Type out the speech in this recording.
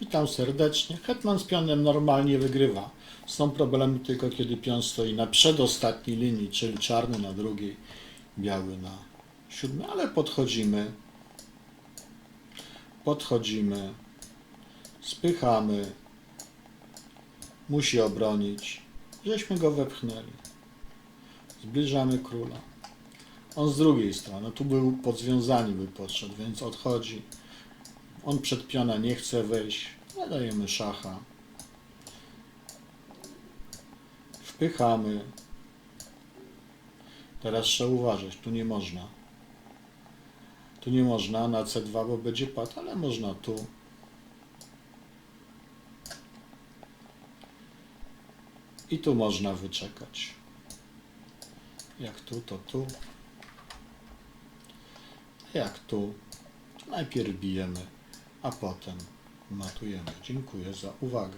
Witam serdecznie. Hetman z pionem normalnie wygrywa. Są problemy tylko kiedy pion stoi na przedostatniej linii, czyli czarny na drugiej, biały na siódmej, ale podchodzimy. Podchodzimy. Spychamy. Musi obronić. Żeśmy go wepchnęli. Zbliżamy króla. On z drugiej strony, tu był podwiązany, by podszedł, więc odchodzi. On przed piona nie chce wejść. Dajemy szacha. Wpychamy. Teraz trzeba uważać, tu nie można. Tu nie można na C2, bo będzie pad, ale można tu. I tu można wyczekać. Jak tu, to tu. Jak tu. Najpierw bijemy, a potem matujemy. Dziękuję za uwagę.